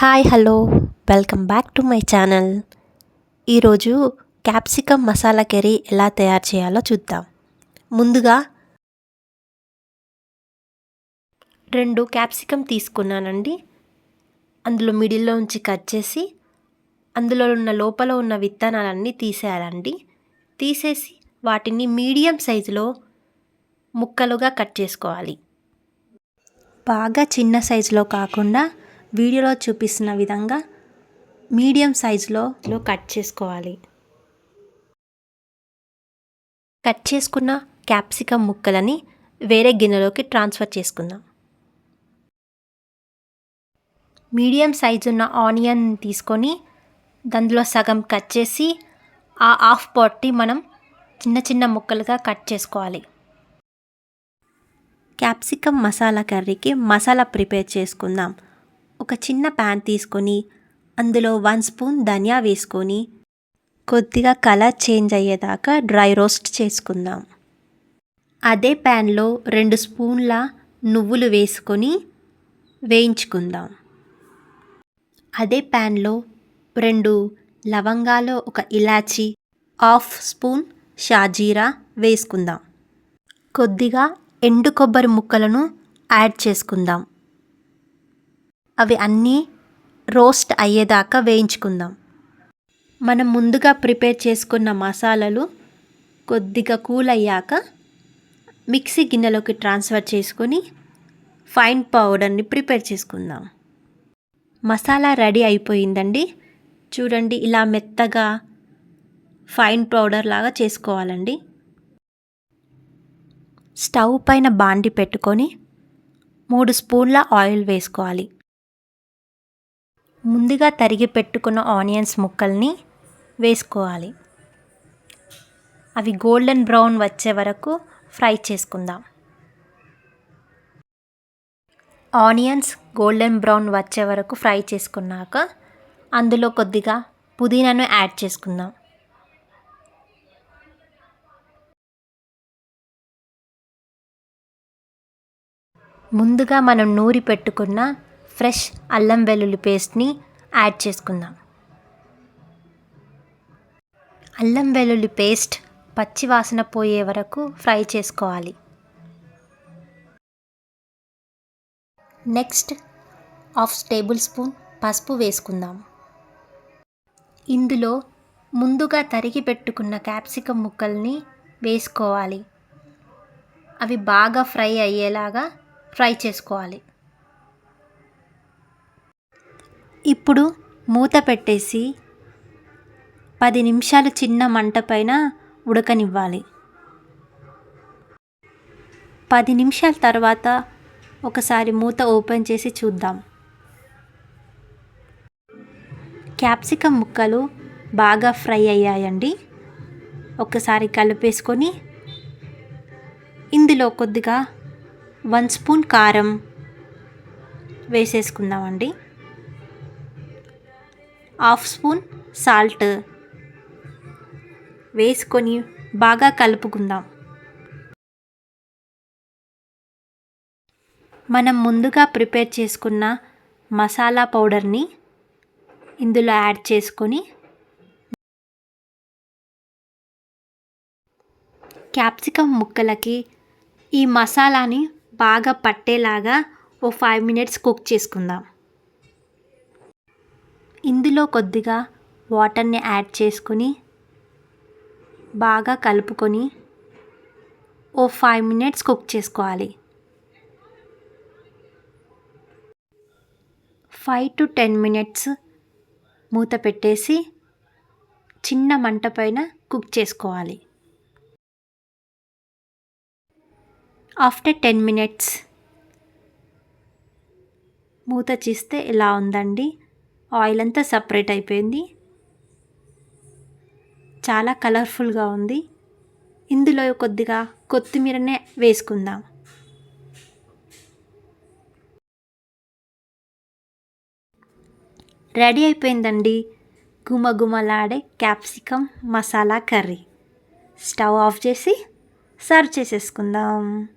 Hi hello. Welcome back to my channel. ఈరోజు capsicum masala curry ఎలా తయారు చేయాలో చూద్దాం. ముందుగా రెండు క్యాప్సికమ్ తీసుకున్నానండి. అందులో మిడిల్లో ఉంచి కట్ చేసి అందులో ఉన్న లోపల ఉన్న విత్తనాలన్నీ తీసేయాలండి. తీసేసి వాటిని మీడియం సైజులో ముక్కలుగా కట్ చేసుకోవాలి. బాగా చిన్న సైజులో కాకుండా వీడియోలో చూపిస్తున్న విధంగా మీడియం సైజులో కట్ చేసుకోవాలి. కట్ చేసుకున్న క్యాప్సికమ్ ముక్కలని వేరే గిన్నెలోకి ట్రాన్స్ఫర్ చేసుకుందాం. మీడియం సైజు ఉన్న ఆనియన్ తీసుకొని దాంట్లో సగం కట్ చేసి ఆ హాఫ్ పొట్టి మనం చిన్న చిన్న ముక్కలుగా కట్ చేసుకోవాలి. క్యాప్సికమ్ మసాలా కర్రీకి మసాలా ప్రిపేర్ చేసుకుందాం. ఒక చిన్న ప్యాన్ తీసుకొని అందులో వన్ స్పూన్ ధనియా వేసుకొని కొద్దిగా కలర్ చేంజ్ అయ్యేదాకా డ్రై రోస్ట్ చేసుకుందాం. అదే ప్యాన్లో రెండు స్పూన్ల నువ్వులు వేసుకొని వేయించుకుందాం. అదే ప్యాన్లో రెండు లవంగాలు ఒక ఇలాచి హాఫ్ స్పూన్ షాజీరా వేసుకుందాం. కొద్దిగా ఎండు కొబ్బరి ముక్కలను యాడ్ చేసుకుందాం. అవి అన్నీ రోస్ట్ అయ్యేదాకా వేయించుకుందాం. మనం ముందుగా ప్రిపేర్ చేసుకున్న మసాలాలు కొద్దిగా కూల్ అయ్యాక మిక్సీ గిన్నెలోకి ట్రాన్స్ఫర్ చేసుకొని ఫైన్ పౌడర్ని ప్రిపేర్ చేసుకుందాం. మసాలా రెడీ అయిపోయిందండి. చూడండి ఇలా మెత్తగా ఫైన్ పౌడర్ లాగా చేసుకోవాలండి. స్టవ్ పైన బాండి పెట్టుకొని మూడు స్పూన్ల ఆయిల్ వేసుకోవాలి. ముందుగా తరిగి పెట్టుకున్న ఆనియన్స్ ముక్కల్ని వేసుకోవాలి. అవి గోల్డెన్ బ్రౌన్ వచ్చే వరకు ఫ్రై చేసుకుందాం. ఆనియన్స్ గోల్డెన్ బ్రౌన్ వచ్చే వరకు ఫ్రై చేసుకున్నాక అందులో కొద్దిగా పుదీనాను యాడ్ చేసుకుందాం. ముందుగా మనం నూరి పెట్టుకున్న ఫ్రెష్ అల్లం వెల్లుల్లి పేస్ట్ని యాడ్ చేసుకుందాం. అల్లం వెల్లుల్లి పేస్ట్ పచ్చి వాసన పోయే వరకు ఫ్రై చేసుకోవాలి. నెక్స్ట్ హాఫ్ టేబుల్ స్పూన్ పసుపు వేసుకుందాం. ఇందులో ముందుగా తరిగి పెట్టుకున్న క్యాప్సికమ్ ముక్కల్ని వేసుకోవాలి. అవి బాగా ఫ్రై అయ్యేలాగా ఫ్రై చేసుకోవాలి. ఇప్పుడు మూత పెట్టేసి పది నిమిషాలు చిన్న మంట పైన ఉడకనివ్వాలి. పది నిమిషాల తర్వాత ఒకసారి మూత ఓపెన్ చేసి చూద్దాం. క్యాప్సికమ్ ముక్కలు బాగా ఫ్రై అయ్యాయండి. ఒకసారి కలిపేసుకొని ఇందులో కొద్దిగా వన్ స్పూన్ కారం వేసేసుకుందామండి. హాఫ్ స్పూన్ సాల్ట్ వేసుకొని బాగా కలుపుకుందాం. మనం ముందుగా ప్రిపేర్ చేసుకున్న మసాలా పౌడర్ని ఇందులో యాడ్ చేసుకొని క్యాప్సికమ్ ముక్కలకి ఈ మసాలాని బాగా పట్టేలాగా ఓ ఫైవ్ మినిట్స్ కుక్ చేసుకుందాం. ఇందులో కొద్దిగా వాటర్ని యాడ్ చేసుకొని బాగా కలుపుకొని ఓ ఫైవ్ మినిట్స్ కుక్ చేసుకోవాలి. ఫైవ్ టు టెన్ మినిట్స్ మూత పెట్టేసి చిన్న మంట పైన కుక్ చేసుకోవాలి. ఆఫ్టర్ టెన్ మినిట్స్ మూత చేస్తే ఇలా ఉందండి? ఆయిల్ అంతా సపరేట్ అయిపోయింది. చాలా కలర్ఫుల్గా ఉంది. ఇందులో కొద్దిగా కొత్తిమీరనే వేసుకుందాం. రెడీ అయిపోయిందండి గుమగుమలాడే capsicum masala curry. Stove off చేసి సర్వ్ చేసేసుకుందాం.